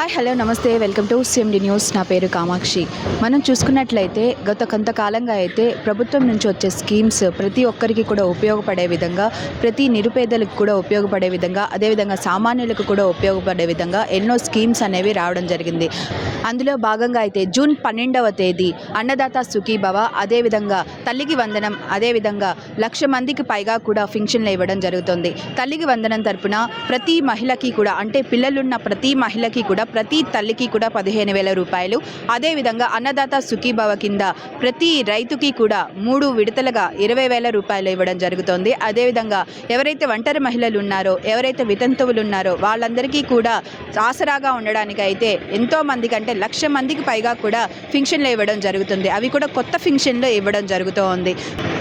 Hi hello namaste. Welcome to CMD news నా పేరు కామాక్షి. మనం చూసుకున్నట్లయితే గత కొంతకాలంగా అయితే ప్రభుత్వం నుంచి వచ్చే స్కీమ్స్ ప్రతి ఒక్కరికి కూడా ఉపయోగపడే విధంగా ప్రతి నిరుపేదలకు కూడా ఉపయోగపడే విధంగా అదేవిధంగా సామాన్యులకు కూడా ఉపయోగపడే విధంగా ఎన్నో స్కీమ్స్ అనేవి రావడం జరిగింది. అందులో భాగంగా అయితే జూన్ పన్నెండవ తేదీ అన్నదాత సుఖీభవ అదేవిధంగా తల్లికి వందనం అదేవిధంగా లక్ష మందికి పైగా కూడా ఫింక్షన్లు ఇవ్వడం జరుగుతుంది. తల్లికి వందనం తరపున ప్రతి మహిళకి కూడా అంటే పిల్లలున్న ప్రతి మహిళకి కూడా ప్రతి తల్లికి కూడా పదిహేను వేల రూపాయలు. అదేవిధంగా అన్నదాత సుఖీభావ కింద ప్రతి రైతుకి కూడా మూడు విడతలుగా ఇరవై వేల రూపాయలు ఇవ్వడం జరుగుతోంది. అదేవిధంగా ఎవరైతే ఒంటరి మహిళలు ఉన్నారో ఎవరైతే వితంతువులు ఉన్నారో వాళ్ళందరికీ కూడా ఆసరాగా ఉండడానికి అయితే ఎంతో మంది కంటే లక్ష మందికి పైగా కూడా ఫింక్షన్లు ఇవ్వడం జరుగుతుంది. అవి కూడా కొత్త ఫింక్షన్లు ఇవ్వడం జరుగుతూ ఉంది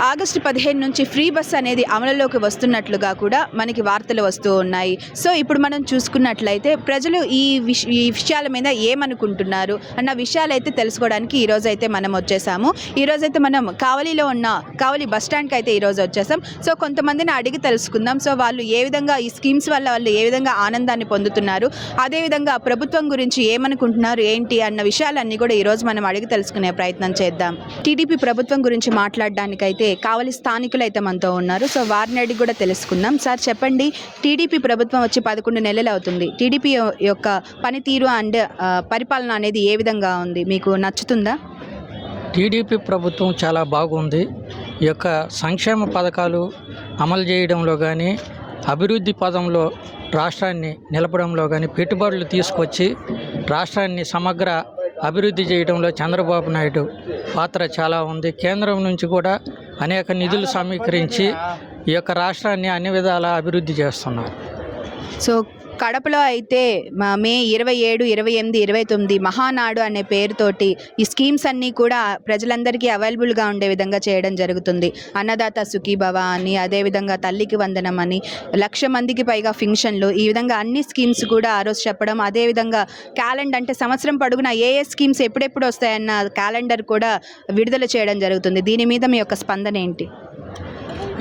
ఆగస్టు పదిహేను నుంచి ఫ్రీ బస్ అనేది అమలులోకి వస్తున్నట్లుగా కూడా మనకి వార్తలు వస్తూ ఉన్నాయి. సో ఇప్పుడు మనం చూసుకున్నట్లయితే ప్రజలు ఈ విష ఈ ఈ విషయాల మీద ఏమనుకుంటున్నారు అన్న విషయాలు అయితే తెలుసుకోవడానికి ఈరోజు అయితే మనం వచ్చేసాము. ఈరోజు అయితే మనం కావలిలో ఉన్న కావలి బస్ స్టాండ్కి అయితే ఈరోజు వచ్చేసాం. సో కొంతమందిని అడిగి తెలుసుకుందాం. సో వాళ్ళు ఏ విధంగా ఈ స్కీమ్స్ వల్ల వాళ్ళు ఏ విధంగా ఆనందాన్ని పొందుతున్నారు? అదేవిధంగా ప్రభుత్వం గురించి ఏమనుకుంటున్నారు? ఏంటి? అన్న విషయాలన్నీ కూడా ఈరోజు మనం అడిగి తెలుసుకునే ప్రయత్నం చేద్దాం. టీడీపీ ప్రభుత్వం గురించి మాట్లాడడానికైతే కావలి స్థానికులు అయితే మనతో ఉన్నారు. సో వారిని అడిగి కూడా తెలుసుకుందాం. సార్ చెప్పండి. టీడీపీ ప్రభుత్వం వచ్చి పదకొండు నెలలు అవుతుంది టీడీపీ యొక్క పనితీరు అండ్ పరిపాలన అనేది ఏ విధంగా ఉంది? మీకు నచ్చుతుందా? టీడీపీ ప్రభుత్వం చాలా బాగుంది. ఈ యొక్క సంక్షేమ పథకాలు అమలు చేయడంలో కానీ అభివృద్ధి పదంలో రాష్ట్రాన్ని నిలపడంలో కానీ పెట్టుబడులు తీసుకొచ్చి రాష్ట్రాన్ని సమగ్ర అభివృద్ధి చేయడంలో చంద్రబాబు నాయుడు పాత్ర చాలా ఉంది. కేంద్రం నుంచి కూడా అనేక నిధులు సమీకరించి ఈ యొక్క రాష్ట్రాన్ని అన్ని విధాలా అభివృద్ధి చేస్తున్నారు. సో కడపలో అయితే మే ఇరవై ఏడు ఇరవై ఎనిమిది ఇరవై తొమ్మిది మహానాడు అనే పేరుతోటి ఈ స్కీమ్స్ అన్నీ కూడా ప్రజలందరికీ అవైలబుల్గా ఉండే విధంగా చేయడం జరుగుతుంది. అన్నదాత సుఖీభవ అని అదేవిధంగా తల్లికి వందనం అని లక్ష మందికి పైగా ఫింక్షన్లు ఈ విధంగా అన్ని స్కీమ్స్ కూడా ఆ రోజు చెప్పడం అదేవిధంగా క్యాలెండర్ అంటే సంవత్సరం పొడుగున ఏ ఏ స్కీమ్స్ ఎప్పుడెప్పుడు వస్తాయన్న క్యాలెండర్ కూడా విడుదల చేయడం జరుగుతుంది. దీని మీద మీ యొక్క స్పందన ఏంటి?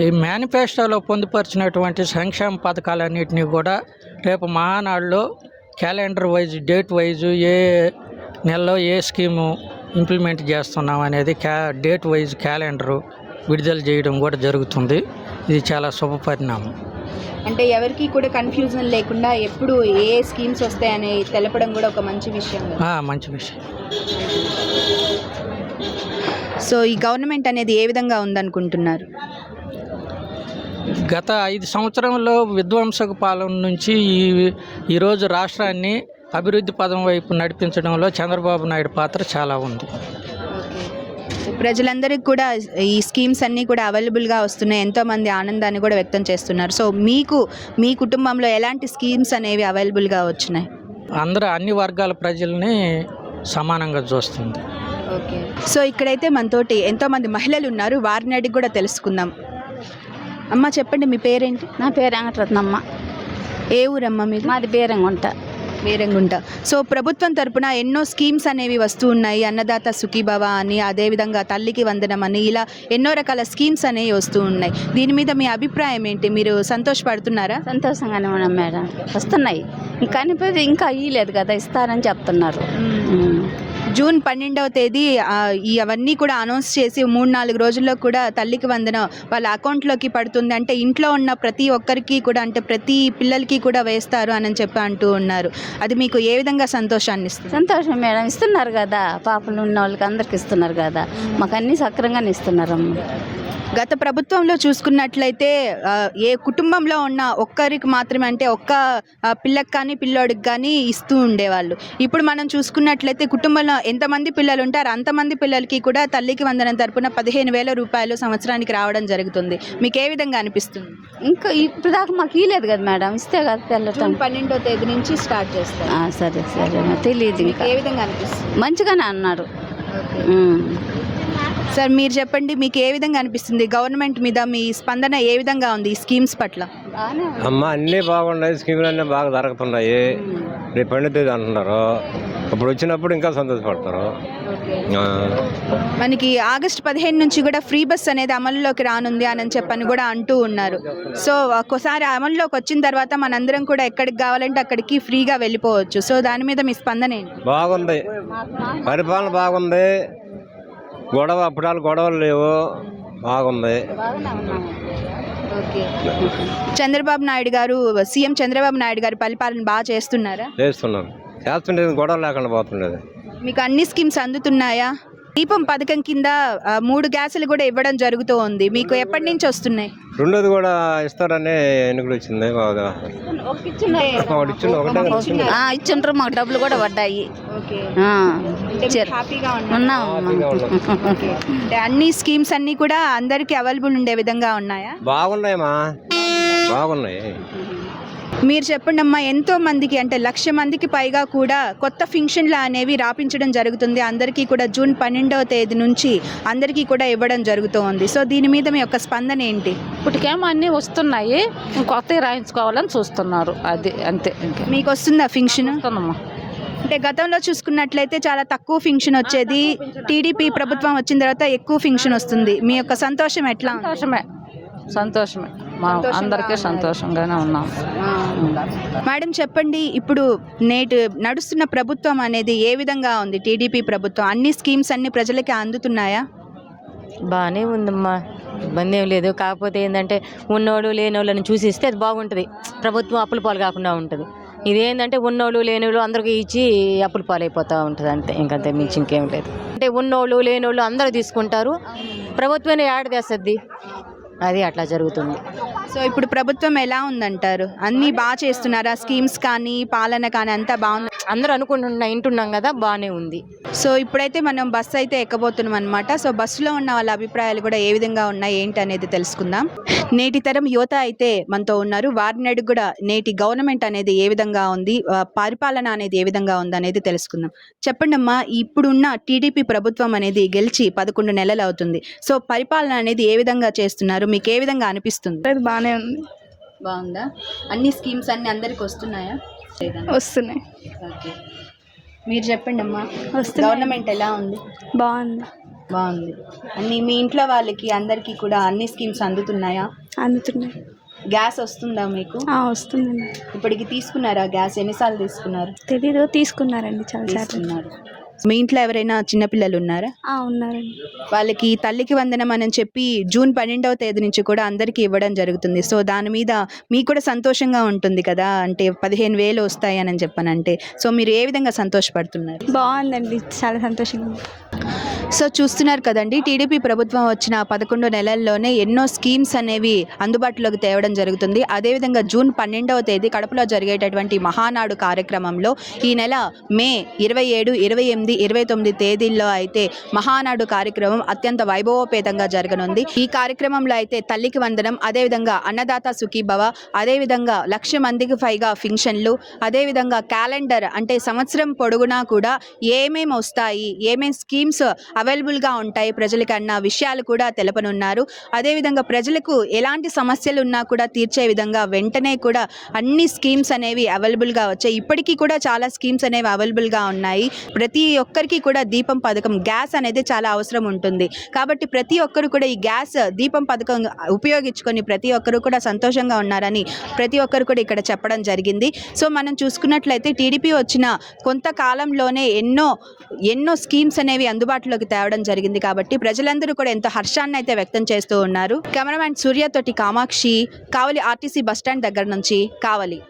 ఈ మేనిఫెస్టోలో పొందుపరిచినటువంటి సంక్షేమ పథకాలన్నింటినీ కూడా రేపు మహానాడులో క్యాలెండర్ వైజ్ డేట్ వైజ్ ఏ నెలలో ఏ స్కీము ఇంప్లిమెంట్ చేస్తున్నాం అనేది క్యా డేట్ వైజ్ క్యాలెండరు విడుదల చేయడం కూడా జరుగుతుంది. ఇది చాలా శుభ పరిణామం. అంటే ఎవరికి కూడా కన్ఫ్యూజన్ లేకుండా ఎప్పుడు ఏ స్కీమ్స్ వస్తాయని తెలపడం కూడా ఒక మంచి విషయం మంచి విషయం. సో ఈ గవర్నమెంట్ అనేది ఏ విధంగా ఉందనుకుంటున్నారు? గత ఐదు సంవత్సరంలో విధ్వంసక పాలన నుంచి ఈ ఈరోజు రాష్ట్రాన్ని అభివృద్ధి పదం వైపు నడిపించడంలో చంద్రబాబు నాయుడు పాత్ర చాలా ఉంది. ప్రజలందరికీ కూడా ఈ స్కీమ్స్ అన్నీ కూడా అవైలబుల్గా వస్తున్నాయి. ఎంతోమంది ఆనందాన్ని కూడా వ్యక్తం చేస్తున్నారు. సో మీకు మీ కుటుంబంలో ఎలాంటి స్కీమ్స్ అనేవి అవైలబుల్గా వచ్చినాయి? అందరూ అన్ని వర్గాల ప్రజల్ని సమానంగా చూస్తుంది. ఓకే. సో ఇక్కడైతే మనతోటి ఎంతోమంది మహిళలు ఉన్నారు. వారిని అడిగి కూడా తెలుసుకుందాం. అమ్మ చెప్పండి మీ పేరేంటి? నా పేరు వెంకటరత్నమ్మ. ఏ ఊరమ్మ మీది మాది బీరంగుంట. వేరంగుంట సో ప్రభుత్వం తరపున ఎన్నో స్కీమ్స్ అనేవి వస్తూ ఉన్నాయి. అన్నదాత సుఖీభవ అని అదేవిధంగా తల్లికి వందనం అని ఇలా ఎన్నో రకాల స్కీమ్స్ అనేవి వస్తూ ఉన్నాయి. దీని మీద మీ అభిప్రాయం ఏంటి? మీరు సంతోషపడుతున్నారా? సంతోషంగానే ఉన్నాం మేడం. వస్తున్నాయి. ఇంకా అనిపోయి ఇంకా ఇయ్యలేదు కదా ఇస్తారని చెప్తున్నారు. జూన్ పన్నెండవ తేదీ అవన్నీ కూడా అనౌన్స్ చేసి మూడు నాలుగు రోజుల్లో కూడా తల్లికి వందన వాళ్ళ అకౌంట్లోకి పడుతుంది. అంటే ఇంట్లో ఉన్న ప్రతి ఒక్కరికి కూడా అంటే ప్రతి పిల్లలకి కూడా వేస్తారు అని చెప్పి అంటూ ఉన్నారు. అది మీకు ఏ విధంగా సంతోషాన్ని ఇస్తుంది? సంతోషం మేడం. ఇస్తున్నారు కదా పాపలు ఉన్న వాళ్ళకి అందరికి ఇస్తున్నారు కదా. మాకు అన్నీ సక్రంగానే ఇస్తున్నారమ్మ. గత ప్రభుత్వంలో చూసుకున్నట్లయితే ఏ కుటుంబంలో ఉన్న ఒక్కరికి మాత్రమే అంటే ఒక్క పిల్లకి కానీ పిల్లోడికి కానీ ఇస్తూ ఉండేవాళ్ళు. ఇప్పుడు మనం చూసుకున్నట్లయితే కుటుంబంలో ఎంతమంది పిల్లలు ఉంటారు అంతమంది పిల్లలకి కూడా తల్లికి వందనం తరపున పదిహేను వేల రూపాయలు సంవత్సరానికి రావడం జరుగుతుంది. మీకు ఏ విధంగా అనిపిస్తుంది? ఇంకా ఇప్పుడు దాకా మాకు ఇయ్యలేదు కదా మేడం ఇస్తే కదా తెల్లటం పన్నెండో తేదీ నుంచి స్టార్ట్ చేస్తారు. ఆ, సరే సరే తెలియదు ఏ విధంగా అనిపిస్తుంది? మంచిగానే అన్నారు. సార్ మీరు చెప్పండి మీకు ఏ విధంగా అనిపిస్తుంది? గవర్నమెంట్ మీద మీ స్పందన ఏ విధంగా ఉంది ఈ స్కీమ్స్ పట్ల? అమ్మ అన్నీ బాగున్నాయి. స్కీములు అన్నీ బాగా జరుగుతున్నాయి. రేపు పండుతుంది అంటున్నారు. ఇప్పుడు వచ్చినప్పుడు ఇంకా సంతోషపడతారు. మనకి ఆగస్ట్ పదిహేను నుంచి కూడా ఫ్రీ బస్ అనేది అమలులోకి రానుంది అని చెప్పని కూడా అంటూ ఉన్నారు. సో ఒక్కోసారి అమలులోకి వచ్చిన తర్వాత మనందరం కూడా ఎక్కడికి కావాలంటే అక్కడికి ఫ్రీగా వెళ్ళిపోవచ్చు. సో దాని మీద మీ స్పందన ఏంటి? బాగుంది. పరిపాలన బాగుంది. గొడవ అప్పుడు గొడవలు లేవు. బాగుంది. చంద్రబాబు నాయుడు గారు సీఎం చంద్రబాబు నాయుడు గారు పరిపాలన బాగా చేస్తున్నారా? చేస్తున్నారు. చేస్తుండేది గొడవ లేకుండా పోతుండేది. మీకు అన్ని స్కీమ్స్ అందుతున్నాయా? దీపం పథకం కింద మూడు గ్యాసులు కూడా ఇవ్వడం జరుగుతూ ఉంది. మీకు ఎప్పటి నుంచి వస్తున్నాయి? రెండోది కూడా ఇస్తారని ఎన్నికలు వచ్చింది బాగా. ఒకటి ఇచ్చిండు, ఒకటే కదా ఇచ్చిండు. ఆ, ఇచ్చిండ్రు మాకు డబ్బులు కూడా పడ్డాయి. ఓకే. ఆ, అంటే ఇచ్చారు. హ్యాపీగా ఉన్నాం అంటే అన్ని స్కీమ్స్ అన్ని కూడా అందరికి అవైలబుల్ ఉండే విధంగా ఉన్నాయా? బాగున్నాయమ్మా. బాగున్నాయి. మీరు చెప్పండి అమ్మా ఎంతో మందికి అంటే లక్ష మందికి పైగా కూడా కొత్త ఫింక్షన్లు అనేవి రాపించడం జరుగుతుంది. అందరికీ కూడా జూన్ పన్నెండవ తేదీ నుంచి అందరికీ కూడా ఇవ్వడం జరుగుతోంది. సో దీని మీద మీ యొక్క స్పందన ఏంటి? ఇప్పటికేమో అన్నీ వస్తున్నాయి. కొత్తవి రాయించుకోవాలని చూస్తున్నారు. అది అంతే మీకు వస్తుందా ఫింక్షన్? వస్తుందమ్మా. అంటే గతంలో చూసుకున్నట్లయితే చాలా తక్కువ ఫింక్షన్ వచ్చేది. టీడీపీ ప్రభుత్వం వచ్చిన తర్వాత ఎక్కువ ఫింక్షన్ వస్తుంది. మీ యొక్క సంతోషం ఎట్లా? సంతోషమే. సంతోషమే. అందరికీ సంతోషంగానే ఉన్నాం. మేడం చెప్పండి ఇప్పుడు నేటి నడుస్తున్న ప్రభుత్వం అనేది ఏ విధంగా ఉంది? టీడీపీ ప్రభుత్వం అన్ని స్కీమ్స్ అన్ని ప్రజలకి అందుతున్నాయా? బాగానే ఉందమ్మా. ఇబ్బంది ఏం లేదు. కాకపోతే ఏంటంటే ఉన్నోళ్ళు లేనోళ్ళని చూసి ఇస్తే అది బాగుంటుంది. ప్రభుత్వం అప్పుల పాలు కాకుండా ఉంటుంది. ఇదేంటంటే ఉన్నోళ్ళు లేనోళ్ళు అందరికీ ఇచ్చి అప్పుల పాలైపోతూ ఉంటుంది అంతే. ఇంకంతే మించి ఇంకేం లేదు. అంటే ఉన్నోళ్ళు లేనోళ్ళు అందరూ తీసుకుంటారు. ప్రభుత్వమే యాడ్ చేస్తుంది. అది అట్లా జరుగుతుంది. సో ఇప్పుడు ప్రభుత్వం ఎలా ఉందంటారు? అన్ని బాగా చేస్తున్నారా? స్కీమ్స్ కానీ పాలన కానీ అంతా బాగుంది? అందరూ అనుకుంటున్నా వింటున్నాం కదా బాగానే ఉంది. సో ఇప్పుడైతే మనం బస్సు అయితే ఎక్కబోతున్నాం అనమాట సో బస్సులో ఉన్న వాళ్ళ అభిప్రాయాలు కూడా ఏ విధంగా ఉన్నాయి ఏంటి అనేది తెలుసుకుందాం. నేటి తరం యువత అయితే మనతో ఉన్నారు. వారిని అడిగి కూడా నేటి గవర్నమెంట్ అనేది ఏ విధంగా ఉంది పరిపాలన అనేది ఏ విధంగా ఉంది అనేది తెలుసుకుందాం. చెప్పండి అమ్మా ఇప్పుడున్న టీడీపీ ప్రభుత్వం అనేది గెలిచి పదకొండు నెలలు అవుతుంది. సో పరిపాలన అనేది ఏ విధంగా చేస్తున్నారు? మీకు ఏ విధంగా అనిపిస్తుంది? బాగానే ఉంది. బాగుందా? అన్ని స్కీమ్స్ అన్ని అందరికి వస్తున్నాయా? వస్తున్నాయి. ఓకే. మీరు చెప్పండి అమ్మా. గవర్నమెంట్ ఎలా ఉంది? బాగుంది. బాగుంది. అన్ని మీ ఇంట్లో వాళ్ళకి అందరికీ కూడా అన్ని స్కీమ్స్ అందుతున్నాయా? అందుతున్నాయి. గ్యాస్ వస్తుందా మీకు? వస్తుందండి. ఇప్పటికి తీసుకున్నారా గ్యాస్? ఎన్నిసార్లు తీసుకున్నారు? తెలీదు తీసుకున్నారండి చాలా తీసుకున్నారు. మీ ఇంట్లో ఎవరైనా చిన్నపిల్లలు ఉన్నారా? ఉన్నారండి. వాళ్ళకి తల్లికి వందనం అని చెప్పి జూన్ పన్నెండవ తేదీ నుంచి కూడా అందరికీ ఇవ్వడం జరుగుతుంది. సో దాని మీద మీకు కూడా సంతోషంగా ఉంటుంది కదా? అంటే పదిహేను వేలు వస్తాయి అని చెప్పానంటే. సో మీరు ఏ విధంగా సంతోషపడుతున్నారు? బాగుందండి. చాలా సంతోషంగా సో చూస్తున్నారు కదండి టీడీపీ ప్రభుత్వం వచ్చిన పదకొండు నెలల్లోనే ఎన్నో స్కీమ్స్ అనేవి అందుబాటులోకి తేవడం జరుగుతుంది. అదేవిధంగా జూన్ పన్నెండవ తేదీ కడపలో జరిగేటటువంటి మహానాడు కార్యక్రమంలో ఈ నెల మే ఇరవై ఏడు ఇరవై ఎనిమిది ఇరవై తొమ్మిది తేదీల్లో అయితే మహానాడు కార్యక్రమం అత్యంత వైభవోపేతంగా జరగనుంది. ఈ కార్యక్రమంలో అయితే తల్లికి వందనం అదేవిధంగా అన్నదాత సుఖీభవ అదేవిధంగా లక్ష మందికి పైగా ఫింక్షన్లు అదేవిధంగా క్యాలెండర్ అంటే సంవత్సరం పొడుగునా కూడా ఏమేమి వస్తాయి ఏమేమి స్కీమ్స్ అవైలబుల్గా ఉంటాయి ప్రజలకి అన్న విషయాలు కూడా తెలపనున్నారు. అదేవిధంగా ప్రజలకు ఎలాంటి సమస్యలు ఉన్నా కూడా తీర్చే విధంగా వెంటనే కూడా అన్ని స్కీమ్స్ అనేవి అవైలబుల్గా వచ్చాయి. ఇప్పటికీ కూడా చాలా స్కీమ్స్ అనేవి అవైలబుల్గా ఉన్నాయి. ప్రతి ఒక్కరికి కూడా దీపం పథకం గ్యాస్ అనేది చాలా అవసరం ఉంటుంది. కాబట్టి ప్రతి ఒక్కరు కూడా ఈ గ్యాస్ దీపం పథకం ఉపయోగించుకొని ప్రతి ఒక్కరు కూడా సంతోషంగా ఉన్నారని ప్రతి ఒక్కరు కూడా ఇక్కడ చెప్పడం జరిగింది. సో మనం చూసుకున్నట్లయితే టీడీపీ వచ్చిన కొంతకాలంలోనే ఎన్నో ఎన్నో స్కీమ్స్ అనేవి అందుబాటులోకి తేవడం జరిగింది. కాబట్టి ప్రజలందరూ కూడా ఎంతో హర్షాన్ని అయితే వ్యక్తం చేస్తూ ఉన్నారు. Cameraman సూర్యతోటి Kamakshi Kavali RTC bus stand దగ్గర నుంచి కావలి.